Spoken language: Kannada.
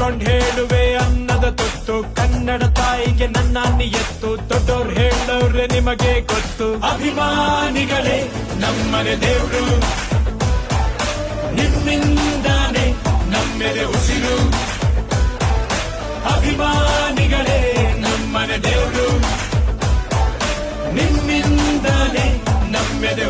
ನಿಂತ್ಕೊಂಡ್ ಹೇಳುವೆ ಅನ್ನದ ತೊತ್ತು ಕನ್ನಡ ತಾಯಿಗೆ ನನ್ನ ಎತ್ತು. ದೊಡ್ಡವ್ರು ಹೇಳೋರೆ ನಿಮಗೆ ಗೊತ್ತು. ಅಭಿಮಾನಿಗಳೇ, ನಮ್ಮನೆ ದೇವರು. ನಿಮ್ಮಿಂದಾನೆ ನಮ್ಮೆಲೆ ಉಸಿರು. ಅಭಿಮಾನಿಗಳೇ, ನಮ್ಮನೆ ದೇವರು. ನಿಮ್ಮಿಂದಾನೆ ನಮ್ಮೆದೆ